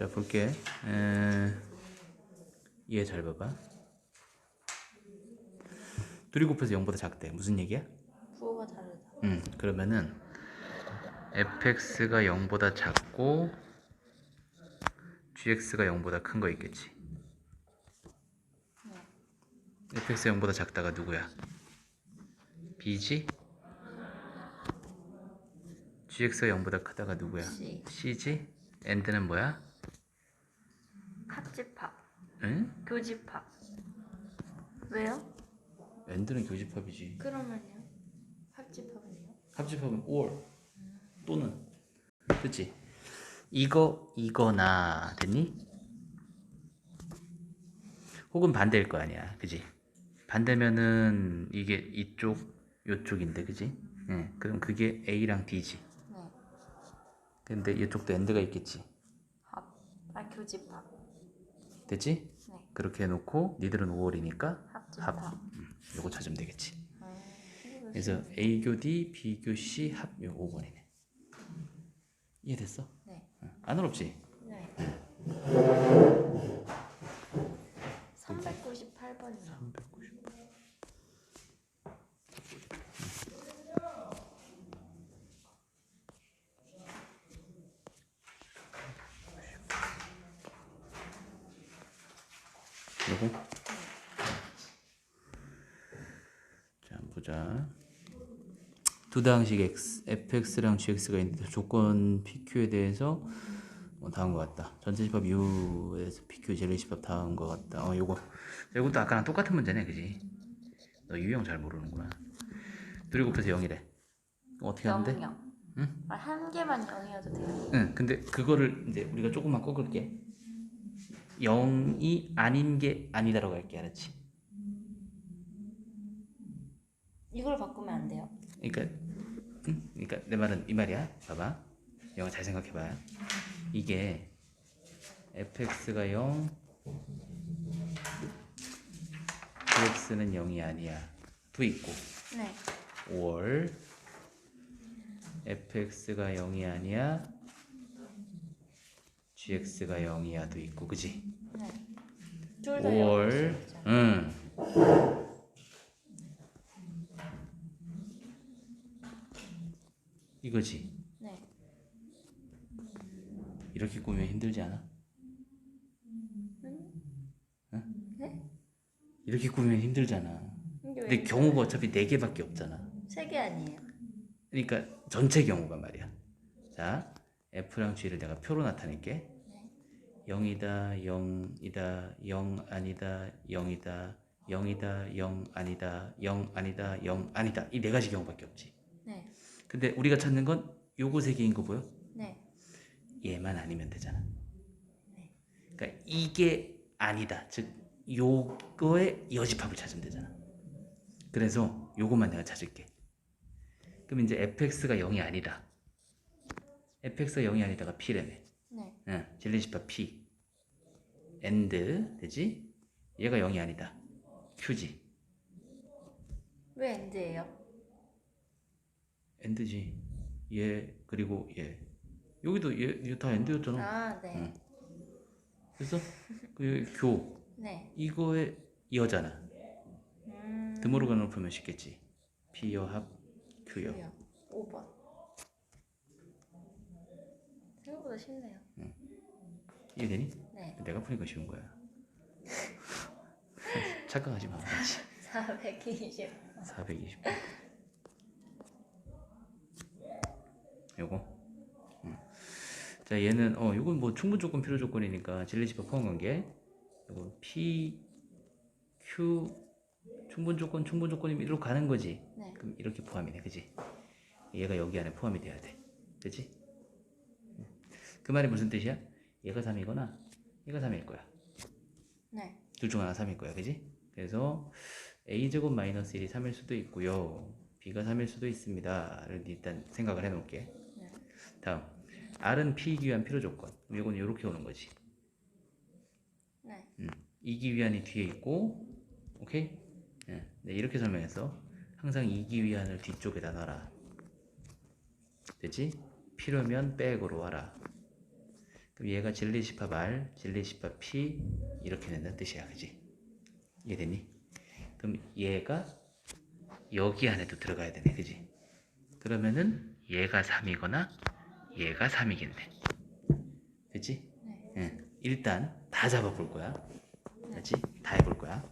자 볼게. 에... 얘잘 봐봐. 둘이 곱해서 0보다 작대. 무슨 얘기야? 부호가 다르다. 음 그러면은 fx가 0보다 작고 gx가 0보다 큰 거 있겠지. fx가 0보다 작다가 누구야? b지? gx가 0보다 크다가 누구야? C. c지? and는 뭐야? 응? 교집합. 왜요? and는 교집합이지. 그러면요? 합집합은요? 합집합은 or 또는 그치? 이거 이거나 됐니? 혹은 반대일 거 아니야 그지? 반대면은 이게 이쪽 요쪽인데 그지? 응 그럼 그게 A랑 B지 네. 근데 이쪽도 and가 있겠지 합. 아 교집합. 됐지? 네. 그렇게 해놓고 니들은 5월이니까 합집합. 합 음, 요거 찾으면 되겠지 음, 그래서 A교 D, B교 C 합 요 5번이네 이해됐어? 네. 응. 안 어렵지? 네. 398번이요. 390. 요거 자 보자 두 다항식 x, fx랑 gx가 있는데 조건 pq에 대해서 뭐 다한 것 같다. 전체 집합 U에서 PQ 제일 집합 다한 것 같다. 어, 요거. 이것도 아까랑 똑같은 문제네, 그지? 너 유형 잘 모르는구나. 둘이 곱해서 0이래. 어떻게 하는데? 0요. 응? 아, 한 개만 0이어도 돼요? 응, 근데 그거를 이제 우리가 조금만 꺾을게. 0이 아닌 게 아니다라고 할게, 알았지? 이걸 바꾸면 안 돼요? 그러니까, 응? 그러니까 내 말은 이 말이야. 봐봐. 영어 잘 생각해 봐. 이게 fx가 0, gx는 0이 아니야. 도 있고. 네. 5월 fx가 0이 아니야. Gx가 0이야도 있고, 그지? 네. 둘다 5월, 0이죠. 응. 이거지. 네. 이렇게 꾸미면 힘들지 않아? 네? 이렇게 꾸미면 힘들잖아. 근데 왜? 경우가 어차피 4개밖에 없잖아. 세개 아니에요? 그러니까 전체 경우가 말이야. 자, F랑 G를 내가 표로 나타낼게. 0이다, 0이다, 0 아니다, 0이다, 0이다, 0 아니다, 0 아니다, 0 아니다. 이 네 가지 경우밖에 없지. 네. 근데 우리가 찾는 건 요거 세 개인 거 보여? 네. 얘만 아니면 되잖아. 그러니까 이게 아니다. 즉 요거의 여집합을 찾으면 되잖아. 그래서 요것만 내가 찾을게. 그럼 이제 fx가 0이 아니다. fx가 0이 아니다가 p래매. 네. 응, 진리집합 p. and 되지? 얘가 0이 아니다. q지. 왜 엔드예요? and지. 얘 그리고 얘. 여기도 얘, 얘다 and였잖아. 아, 네. 응. 그래서 그 교. 네. 이거의 여잖아. 음. 드모르간으로 풀면 쉽겠지. P여 합 Q여. Q요. 5번. 생각보다 쉽네요. 이해 되니? 네. 내가 푸니까 쉬운 거야. 착각하지 마. 그렇지. 420. 420. 요거. 응. 자 얘는 어 요건 뭐 충분 조건 필요 조건이니까 진리집합 포함 관계. 요거 P Q 충분 조건 충분 조건이면 이리로 가는 거지. 네. 그럼 이렇게 포함이네, 그지? 얘가 여기 안에 포함이 돼야 돼, 그지? 그 말이 무슨 뜻이야? 얘가 3이거나 얘가 3일 거야. 네. 둘 중 하나 3일 거야, 그지? 그래서 a제곱 마이너스 1이 3일 수도 있고요. b가 3일 수도 있습니다.를 일단 생각을 해놓을게. 네. 다음, r은 p이기 위한 필요 조건. 이건 이렇게 오는 거지. 네. 음, 이기 위한이 뒤에 있고, 오케이? 예, 네, 이렇게 설명해서 항상 이기 위한을 뒤쪽에다 놔라. 됐지? 필요면 백으로 와라. 그럼 얘가 진리시파 R, 진리시파 P 이렇게 된다는 뜻이야, 그지? 이해됐니? 그럼 얘가 여기 안에도 들어가야 되네, 그지? 그러면은 얘가 3이거나 얘가 3이겠네. 그치? 네. 응. 일단 다 잡아볼 거야. 그치? 다 해볼 거야.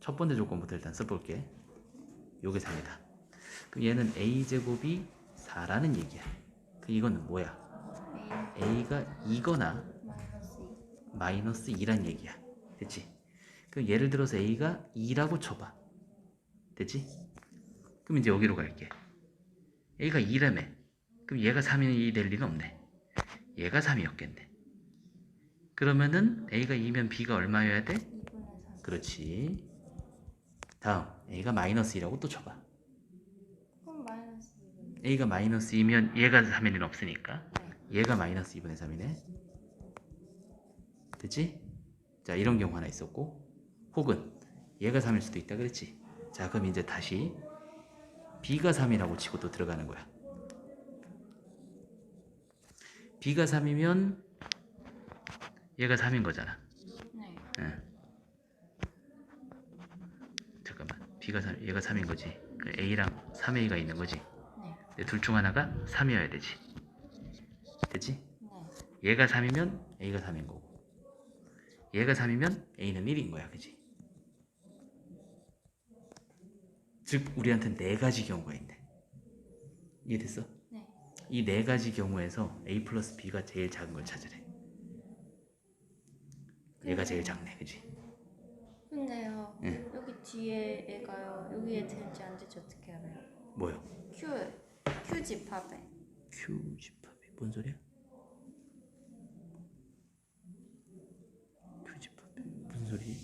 첫 번째 조건부터 일단 써볼게. 요게 3이다. 그럼 얘는 a제곱이 4라는 얘기야. 그 이거는 뭐야? A a가 2거나 마이너스 2. 마이너스 2란 얘기야. 됐지? 그럼 예를 들어서 a가 2라고 쳐봐. 됐지? 그럼 이제 여기로 갈게. a가 2라며. 그럼 얘가 3이 될 리는 없네. 얘가 3이었겠네. 그러면은 a가 2면 b가 얼마여야 돼? 2분의 3. 그렇지. 다음 a가 마이너스 2라고 또 쳐봐. 그럼 마이너스 2분의 a가 마이너스 2면 얘가 3일 리는 없으니까 네. 얘가 마이너스 2분의 3이네. 됐지? 자, 이런 경우 하나 있었고, 혹은 얘가 3일 수도 있다 그랬지? 자, 그럼 이제 다시 b가 3이라고 치고 또 들어가는 거야. b가 3이면 얘가 3인 거잖아. 네. 응. 잠깐만, b가 3, 얘가 3인 거지. 그 a랑 3a가 있는 거지. 네. 둘 중 하나가 3이어야 되지. 됐지? 네. 얘가 3이면 A가 3인 거고 얘가 3이면 A는 1인 거야 그지? 즉 우리한테는 네 가지 경우가 있네 이해됐어? 네. 이 네 가지 경우에서 A 플러스 B가 제일 작은 걸 찾으래 얘가 제일 작네 그지? 근데요. 네. 여기 뒤에 애가요. 여기에 될지 안 될지 어떻게 알아요? 뭐요? Q Q 집합에. Q 집합이 뭔 소리야? Q 집합이 무슨 소리?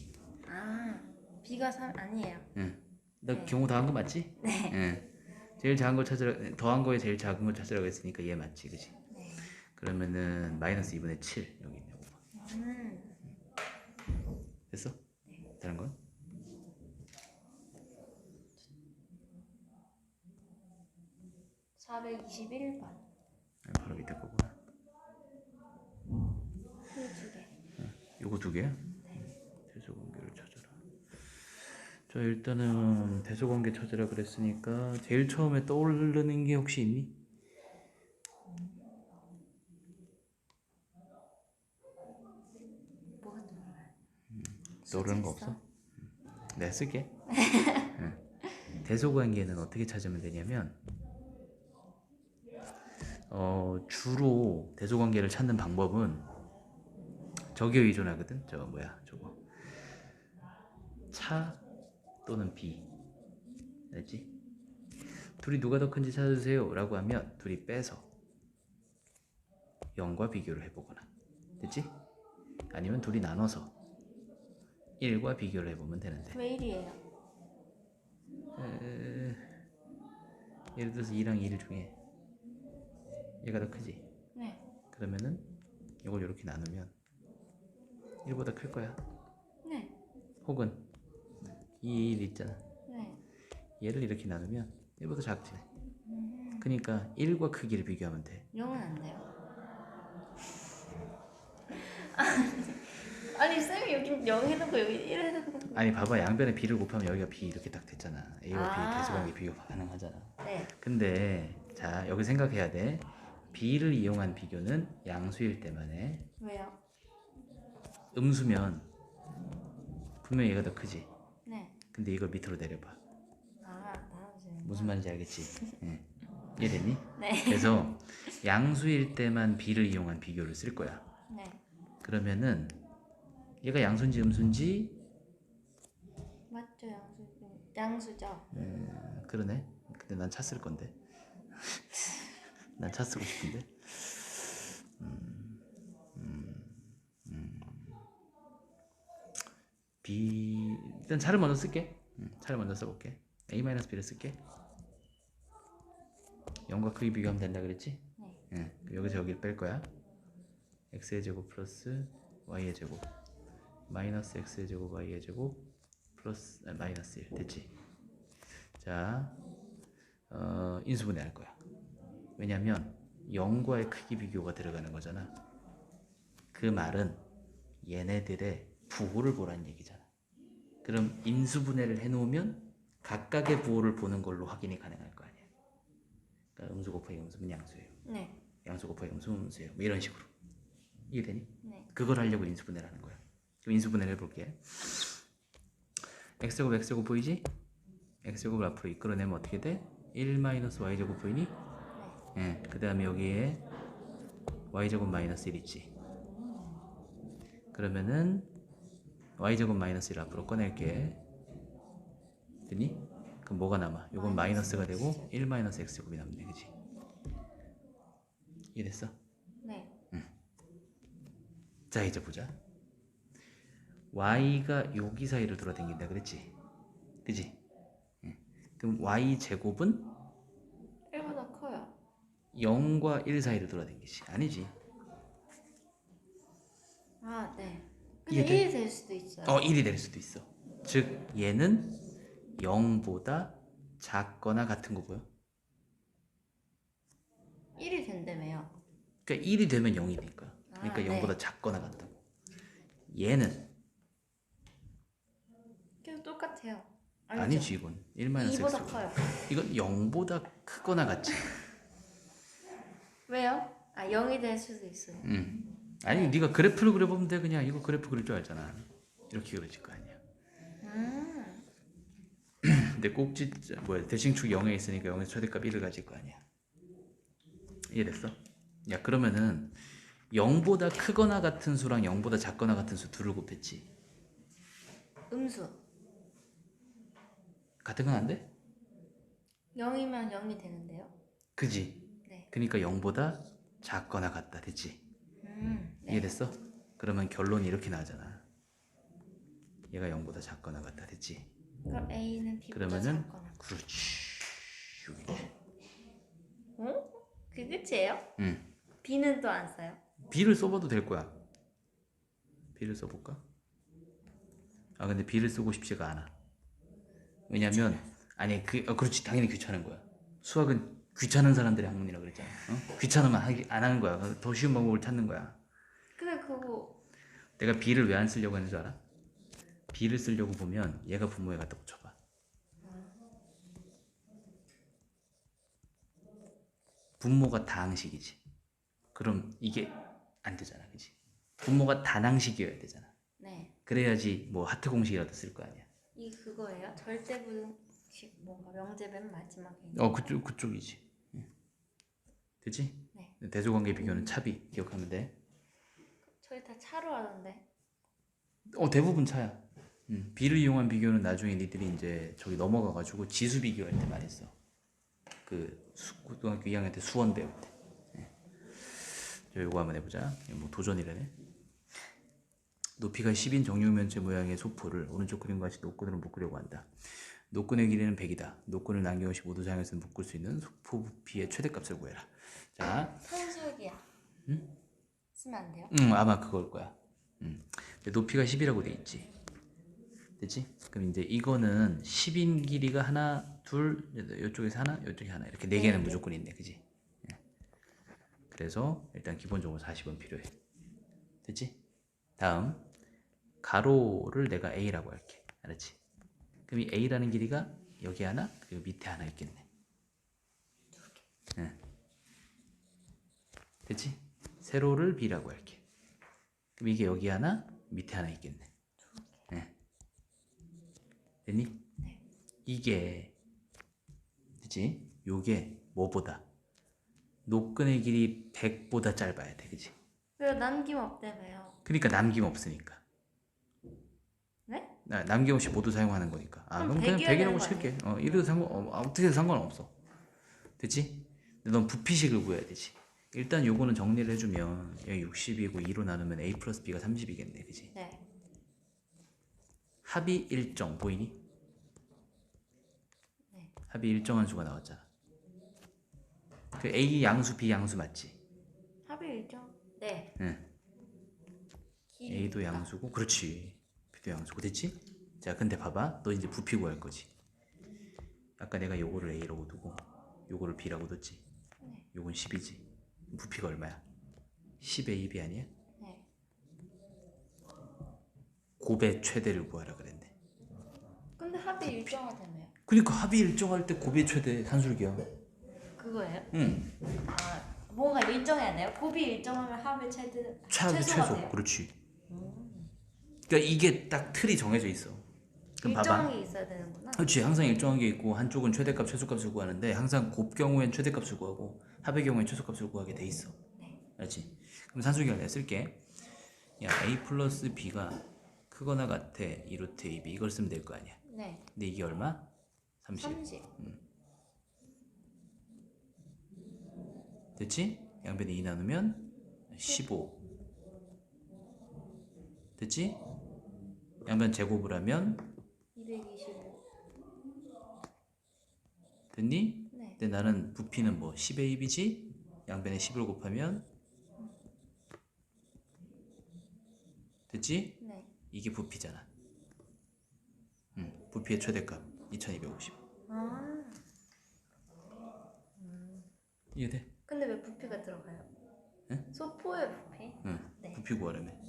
아 B가 3 아니에요. 응. 나 네. 경우 다한 거 맞지? 네. 응. 제일 작은 걸 찾으라 더한 거에 제일 작은 걸 찾으라고 했으니까 얘 맞지, 그지? 네. 그러면은 마이너스 2분의 7 여기 있네. 음. 됐어? 다른 건? 사 421번. 아, 바로 밑에 거구나. Q 두 개. 요거 두 개야? 대소관계를 찾아라. 자 일단은 대소관계 찾으라 그랬으니까 제일 처음에 떠오르는 게 혹시 있니? 뭐가 떠올라요? 떠오르는 거? 없어? 내가 쓸게. 응. 대소관계는 어떻게 찾으면 되냐면 어, 주로 대소관계를 찾는 방법은 저기에 의존하거든. 저 뭐야 저거 차 또는 비 알지? 둘이 누가 더 큰지 찾아주세요 라고 하면 둘이 빼서 0과 비교를 해보거나 됐지? 아니면 둘이 나눠서 1과 비교를 해보면 되는데 왜 1이에요? 에, 예를 들어서 2랑 1 중에 얘가 더 크지? 네. 그러면은 이걸 이렇게 나누면 1보다 클 거야 네. 혹은 2, 1 있잖아 네. 얘를 이렇게 나누면 1보다 작지 음. 그러니까 1과 크기를 비교하면 돼 0은 안 돼요. 아니 쌤이 여기 0 해놓고 여기 1 해놓고 아니 봐봐 양변에 b를 곱하면 여기가 b 이렇게 딱 됐잖아 a와 아. b 대소관계 비교 가능하잖아 네. 근데 자 여기 생각해야 돼 b를 이용한 비교는 양수일 때만 해 왜요? 음수면 분명 히 얘가 더 크지 네. 근데 이걸 밑으로 내려봐 아 나눠지는 무슨 말인지 알겠지? 예. 이해됐니? 네. 그래서 양수일 때만 b를 이용한 비교를 쓸 거야 네. 그러면은 얘가 양수인지 음수인지 맞죠 양수 양수죠. 음, 그러네 근데 난 차 쓸 건데 난 차 쓰고 싶은데 B 일단 차를 먼저 쓸게. 음, 차를 먼저 써볼게. A-B를 쓸게. 0과 크기 비교하면 된다 그랬지? 네. 응. 여기서 여기를 뺄 거야. x의 제곱 플러스 y의 제곱 마이너스 x의 제곱 y의 제곱 플러스 아, 마이너스 1 됐지? 자, 어, 인수분해 할 거야. 왜냐면 0과의 크기 비교가 들어가는 거잖아. 그 말은 얘네들의 부호를 보라는 얘기잖아. 그럼 인수분해를 해놓으면 각각의 부호를 보는 걸로 확인이 가능할 거 아니야. 그러니까 음수 곱하기 음수면 양수예요. 네. 양수 곱하기 음수면 음수예요. 뭐 이런 식으로. 이해 되니? 네. 그걸 하려고 인수분해를 하는 거야. 그럼 인수분해를 해볼게. x제곱 x제곱 보이지? x제곱을 앞으로 이끌어내면 어떻게 돼? 1 마이너스 y제곱 보이니? 예. 그 다음에 여기에 y제곱 마이너스 1 있지. 그러면은 y제곱 마이너스 1 앞으로 꺼낼게. 되니? 그럼 뭐가 남아? 요건 마이너스가 되고 1 마이너스 x제곱이 남네. 그지? 이해됐어? 네. 자 이제 보자 y가 여기 사이를 돌아다닌다 그랬지 그지 응. 그럼 y 제곱은 1보다 커요. 0과 1 사이를 돌아다니지 아니지 아, 네. 근데 이해돼? 1이 될 수도 있어요. 어 1이 될 수도 있어 즉 얘는 0보다 작거나 같은 거 보여 1이 된다며요. 그러니까 1이 되면 0이니까 그러니까 아, 네. 0보다 작거나 같다고 얘는 계속 똑같아요. 아니죠? 아니지 이건 1 마이너스 2보다 x 커요. 이건 0보다 크거나 같지 왜요? 아, 0이 될 수도 있어요. 응. 아니 네가 그래프를 그려보면 돼 그냥 이거 그래프 그릴 줄 알잖아 이렇게 그려질 거 아니야 음. 근데 꼭지 뭐야 대칭축 0에 있으니까 0에서 최대값 1을 가질 거 아니야 이해됐어? 야 그러면은 0보다 크거나 같은 수랑 0보다 작거나 같은 수 둘을 곱했지 음수. 같은 건 안 돼? 0이면 0이 되는데요. 그지? 네. 그러니까 0보다 작거나 같다 됐지? 음. 네. 이해됐어? 그러면 결론이 이렇게 나오잖아 얘가 0보다 작거나 같다 됐지? 그럼 A는 B보다 그러면은 작거나. 그렇지 여기 어? 그게 끝이에요? 응 B는 또 안 써요? B를 써봐도 될 거야. B를 써볼까? 아 근데 B를 쓰고 싶지가 않아. 왜냐면 아니 그 어, 그렇지 당연히 귀찮은 거야. 수학은 귀찮은 사람들의 학문이라 그랬잖아. 어? 귀찮으면 하기, 안 하는 거야. 더 쉬운 방법을 찾는 거야. 근데 그거 내가 B를 왜 안 쓰려고 하는 줄 알아? B를 쓰려고 보면 얘가 분모에 갖다 붙여봐. 분모가 다항식이지. 그럼 이게 안 되잖아, 그지? 분모가 단항식이어야 되잖아. 네. 그래야지 뭐 하트 공식이라도 쓸 거 아니야. 이 그거예요? 절대분식 뭔가 명제 맨 마지막에 어 그쪽 그쪽이지. 응. 되지? 네. 대조관계 비교는 차비 기억하면 돼. 저희 다 차로 하던데 어 대부분 차야. 음, 비를 이용한 비교는 나중에 니들이 이제 저기 넘어가가지고 지수 비교할 때 많이 써. 그 수, 고등학교 2학년 때 수원 배울 때. 예. 저 요거 한번 해보자. 뭐 도전이라네. 높이가 10인 정육면체 모양의 소포를 오른쪽 그림과 같이 노끈으로 묶으려고 한다. 노끈의 길이는 100이다. 노끈을 모두 사용해서 묶을 수 있는 소포 부피의 최대값을 구해라. 자, 산술기야 쓰면 안 돼요? 음 아마 그걸 거야. 음. 근데 높이가 10이라고 돼 있지. 됐지? 그럼 이제 이거는 10인 길이가 하나, 둘, 이쪽에서 하나, 이쪽에 하나 이렇게 네 개는 네, 네. 무조건 있네, 그지? 예. 그래서 일단 기본적으로 40은 필요해. 됐지? 다음 가로를 내가 A라고 할게. 알았지? 그럼 이 A라는 길이가 여기 하나 그리고 밑에 하나 있겠네. 예. 됐지? 세로를 B라고 할게. 그럼 이게 여기 하나, 밑에 하나 있겠네. 네. 됐니? 네. 이게, 그치? 요게 뭐보다? 노끈의 길이 100보다 짧아야 돼, 그치? 왜 남김없다며요? 그러니까 남김 없으니까. 네? 나- 남김없이 모두 사용하는 거니까. 아, 그럼 그냥 100이어야 되는 100이라고 거 칠게. 어, 이래도 상관, 어, 어떻게든 상관없어. 됐지? 근데 넌 부피식을 구해야 되지. 일단 요거는 정리를 해주면 여기 60이고 2로 나누면 a 플러스 b가 30이겠네, 그지? 네. 합이 일정 보이니? 네. 합이 일정한 수가 나왔잖아. 그 a 양수 b 양수 맞지? 합의 일정? 네. 응. a도. 양수고, 그렇지. B도 양수고, 됐지? 자, 근데 봐봐, 너 이제 부피 구할 거지. 아까 내가 요거를 a라고 두고, 요거를 b라고 뒀지. 네. 요건 10이지. 부피가 얼마야? 10의 2이 아니야? 네. 곱의 최대를 구하라 그랬네. 근데 합이 일정하다며요. 그러니까 합이 일정할 때 곱의 최대 산술기야. 그거예요? 응. 아 뭐가 일정해야 돼요? 곱이 일정하면 합의 최대 최소. 돼요. 그렇지. 그러니까 이게 딱 틀이 정해져 있어. 그럼 봐봐. 일정이 있어야 되는구나. 그렇지. 항상 일정한 게 있고 한쪽은 최대값, 최소값을 구하는데 항상 곱 경우엔 최대값을 구하고 합의 경우엔 최소값을 구하게 돼 있어. 네. 알지? 그럼 산술기를 내가 쓸게. 야 a 플러스 b가 크거나 같아 2루트 ab 이걸 쓰면 될 거 아니야. 네. 근데 이게 얼마? 30. 30. 됐지? 양변에 2 나누면 15. 됐지? 양변 제곱을 하면 225. 됐니? 네. 근데 나는 부피는 뭐 10의 2이지? 양변에 10을 곱하면 됐지? 네. 이게 부피잖아. 응, 부피의 최대값 2250. 아 이해돼? 근데 왜 부피가 들어가요? 네? 소포의 부피? 응, 네. 부피 구하려면.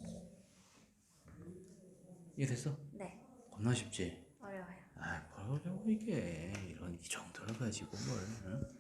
이해됐어? 네. 겁나 쉽지? 어려워요. 아, 뭘 어려워 이게 이런 이 정도를 가지고 뭘? 응?